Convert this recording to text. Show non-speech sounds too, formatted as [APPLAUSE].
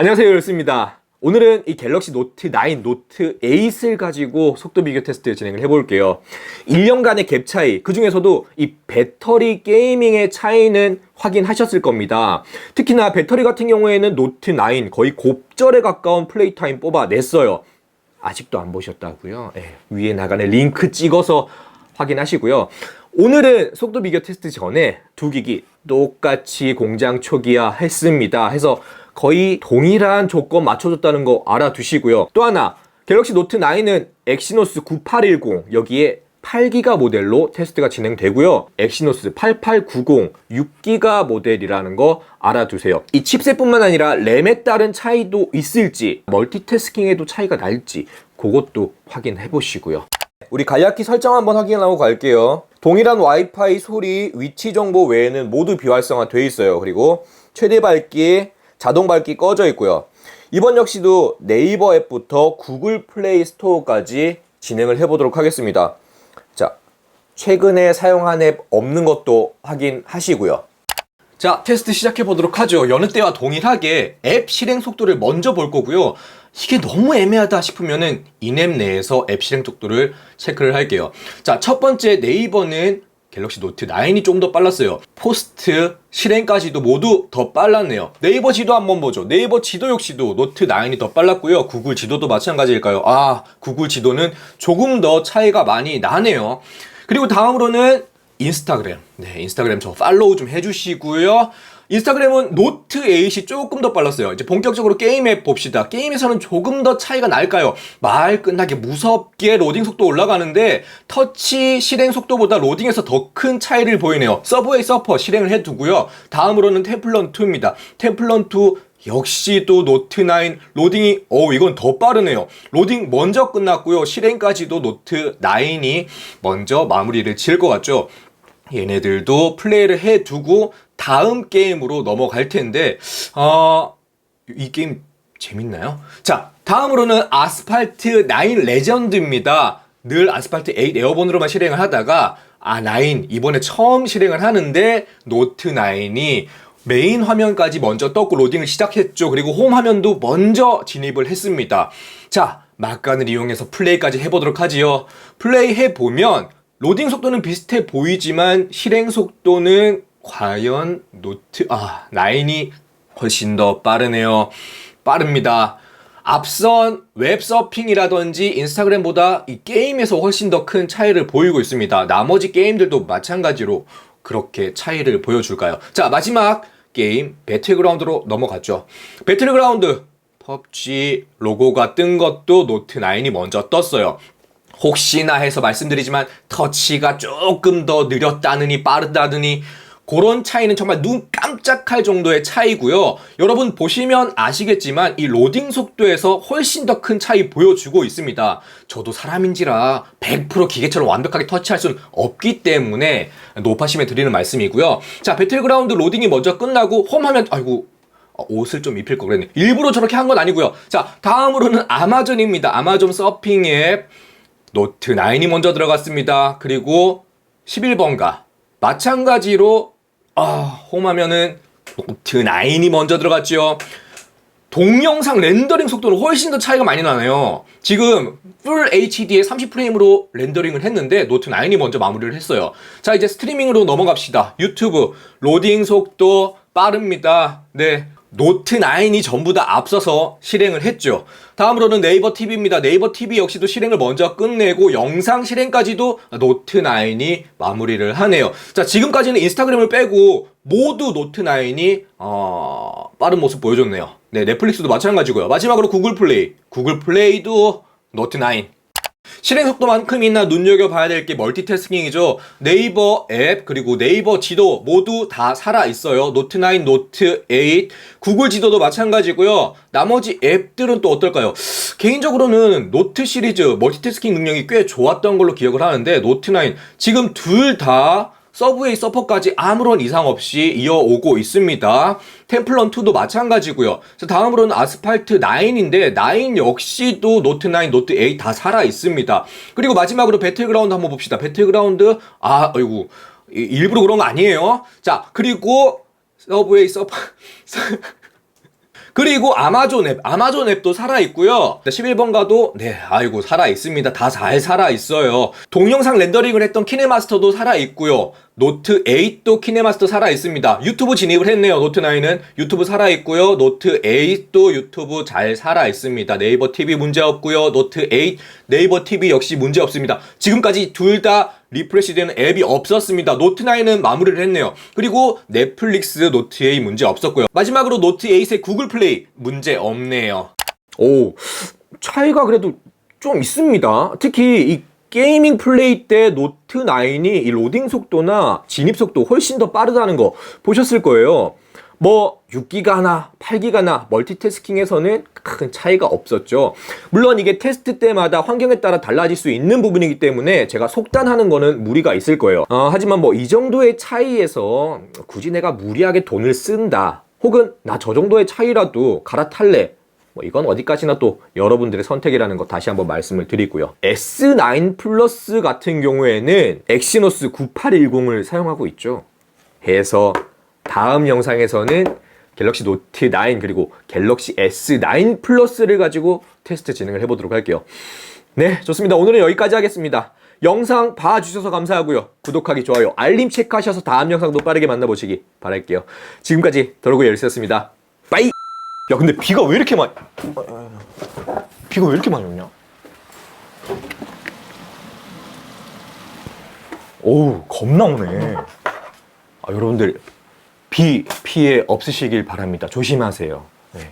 안녕하세요 열스입니다 오늘은 이 갤럭시 노트 9, 노트 8을 가지고 속도 비교 테스트 진행을 해볼게요 1년간의 갭 차이 그 중에서도 이 배터리 게이밍의 차이는 확인하셨을 겁니다 특히나 배터리 같은 경우에는 노트 9 거의 곱절에 가까운 플레이 타임 뽑아냈어요 아직도 안 보셨다고요? 예, 위에 나가는 링크 찍어서 확인하시고요. 오늘은 속도 비교 테스트 전에 두 기기 똑같이 공장 초기화 했습니다. 해서 거의 동일한 조건 맞춰줬다는 거 알아두시고요. 또 하나 갤럭시 노트 9은 엑시노스 9810 여기에 8기가 모델로 테스트가 진행되고요. 엑시노스 8890 6기가 모델이라는 거 알아두세요. 이 칩셋뿐만 아니라 램에 따른 차이도 있을지 멀티태스킹에도 차이가 날지 그것도 확인해 보시고요. 우리 간략히 설정 한번 확인하고 갈게요. 동일한 와이파이 소리 위치 정보 외에는 모두 비활성화 돼 있어요. 그리고 최대 밝기, 자동 밝기 꺼져 있고요. 이번 역시도 네이버 앱부터 구글 플레이 스토어까지 진행을 해보도록 하겠습니다. 자, 최근에 사용한 앱 없는 것도 확인하시고요. 자, 테스트 시작해 보도록 하죠. 여느 때와 동일하게 앱 실행 속도를 먼저 볼 거고요. 이게 너무 애매하다 싶으면은 인앱 내에서 앱 실행 속도를 체크를 할게요. 자, 첫 번째 네이버는 갤럭시 노트 9이 좀 더 빨랐어요. 포스트 실행까지도 모두 더 빨랐네요. 네이버 지도 한번 보죠. 네이버 지도 역시도 노트 9이 더 빨랐고요. 구글 지도도 마찬가지일까요? 아, 구글 지도는 조금 더 차이가 많이 나네요. 그리고 다음으로는 인스타그램. 네, 인스타그램 저 팔로우 좀 해주시고요. 인스타그램은 노트 8이 조금 더 빨랐어요. 이제 본격적으로 게임 앱 봅시다. 게임에서는 조금 더 차이가 날까요? 말 끝나게 무섭게 로딩 속도 올라가는데 터치 실행 속도보다 로딩에서 더 큰 차이를 보이네요. 서브웨이 서퍼 실행을 해두고요. 다음으로는 템플런 2입니다. 템플런 2 역시 또 노트 9 로딩이 어 이건 더 빠르네요. 로딩 먼저 끝났고요. 실행까지도 노트 9이 먼저 마무리를 지을 것 같죠. 얘네들도 플레이를 해두고 다음 게임으로 넘어갈 텐데 어, 이 게임 재밌나요? 자 다음으로는 아스팔트 9 레전드입니다. 늘 아스팔트 8 에어본으로만 실행을 하다가 아 9 이번에 처음 실행을 하는데 노트 9이 메인 화면까지 먼저 떴고 로딩을 시작했죠. 그리고 홈 화면도 먼저 진입을 했습니다. 자, 막간을 이용해서 플레이까지 해보도록 하지요. 플레이 해보면 로딩 속도는 비슷해 보이지만 실행 속도는 과연 노트, 아, 9이 훨씬 더 빠르네요. 빠릅니다. 앞선 웹서핑이라든지 인스타그램보다 이 게임에서 훨씬 더 큰 차이를 보이고 있습니다. 나머지 게임들도 마찬가지로 그렇게 차이를 보여줄까요? 자, 마지막 게임 배틀그라운드로 넘어갔죠. 배틀그라운드 펍지 로고가 뜬 것도 노트 9이 먼저 떴어요. 혹시나 해서 말씀드리지만 터치가 조금 더 느렸다느니 빠르다느니 그런 차이는 정말 눈 깜짝할 정도의 차이고요. 여러분 보시면 아시겠지만 이 로딩 속도에서 훨씬 더 큰 차이 보여주고 있습니다. 저도 사람인지라 100% 기계처럼 완벽하게 터치할 수는 없기 때문에 높아심에 드리는 말씀이고요. 자, 배틀그라운드 로딩이 먼저 끝나고 홈하면 아이고 어, 옷을 좀 입힐 거 그랬네. 일부러 저렇게 한 건 아니고요. 자, 다음으로는 아마존입니다. 아마존 서핑 앱 노트 9이 먼저 들어갔습니다. 그리고 11번가 마찬가지로 아, 홈하면은 노트 9이 먼저 들어갔죠. 동영상 렌더링 속도는 훨씬 더 차이가 많이 나네요. 지금 풀 HD에 30프레임으로 렌더링을 했는데 노트 9이 먼저 마무리를 했어요. 자, 이제 스트리밍으로 넘어갑시다. 유튜브 로딩 속도 빠릅니다. 네. 노트 9이 전부 다 앞서서 실행을 했죠. 다음으로는 네이버 TV입니다. 네이버 TV 역시도 실행을 먼저 끝내고 영상 실행까지도 노트 9이 마무리를 하네요. 자, 지금까지는 인스타그램을 빼고 모두 노트 9이 어, 빠른 모습 보여줬네요. 네, 넷플릭스도 마찬가지고요. 마지막으로 구글 플레이. 구글 플레이도 노트 9 실행 속도만큼이나 눈여겨봐야 될 게 멀티태스킹이죠. 네이버 앱 그리고 네이버 지도 모두 다 살아 있어요. 노트 9, 노트 8, 구글 지도도 마찬가지고요. 나머지 앱들은 또 어떨까요? 개인적으로는 노트 시리즈 멀티태스킹 능력이 꽤 좋았던 걸로 기억을 하는데 노트 9 지금 둘 다 서브웨이 서퍼까지 아무런 이상 없이 이어오고 있습니다. 템플런 2도 마찬가지고요. 자, 다음으로는 아스팔트 9인데 9 역시도 노트 9, 노트 8 다 살아 있습니다. 그리고 마지막으로 배틀그라운드 한번 봅시다. 배틀그라운드 아, 아이고 이- 일부러 그런 거 아니에요. 자, 그리고 서브웨이 서퍼 [LAUGHS] 그리고 아마존 앱, 아마존 앱도 살아있고요. 11번가도, 네, 아이고, 살아있습니다. 다 잘 살아있어요. 동영상 렌더링을 했던 키네마스터도 살아있고요. 노트 8도 키네마스터 살아있습니다. 유튜브 진입을 했네요. 노트 9은 유튜브 살아있고요. 노트 8도 유튜브 잘 살아있습니다. 네이버 TV 문제없고요. 노트 8 네이버 TV 역시 문제없습니다. 지금까지 둘 다 리프레시 되는 앱이 없었습니다. 노트 9은 마무리를 했네요. 그리고 넷플릭스 노트 8 문제 없었고요. 마지막으로 노트 8의 구글 플레이 문제 없네요. 오, 차이가 그래도 좀 있습니다. 특히 이 게이밍 플레이 때 노트 9이 이 로딩 속도나 진입 속도 훨씬 더 빠르다는 거 보셨을 거예요. 뭐 6기가나 8기가나 멀티태스킹에서는 큰 차이가 없었죠. 물론 이게 테스트 때마다 환경에 따라 달라질 수 있는 부분이기 때문에 제가 속단하는 거는 무리가 있을 거예요. 어, 하지만 뭐 이 정도의 차이에서 굳이 내가 무리하게 돈을 쓴다. 혹은 나 저 정도의 차이라도 갈아탈래. 뭐 이건 어디까지나 또 여러분들의 선택이라는 거 다시 한번 말씀을 드리고요. S9 플러스 같은 경우에는 엑시노스 9810을 사용하고 있죠. 해서 다음 영상에서는 갤럭시 노트 9 그리고 갤럭시 S9 플러스를 가지고 테스트 진행을 해보도록 할게요. 네, 좋습니다. 오늘은 여기까지 하겠습니다. 영상 봐주셔서 감사하고요. 구독하기, 좋아요, 알림 체크하셔서 다음 영상도 빠르게 만나보시기 바랄게요. 지금까지 더러고 열쇠였습니다. 야, 근데 비가 왜 이렇게 많이, 비가 왜 이렇게 많이 오냐? 오우, 겁나 오네. 아, 여러분들, 비 피해 없으시길 바랍니다. 조심하세요. 네.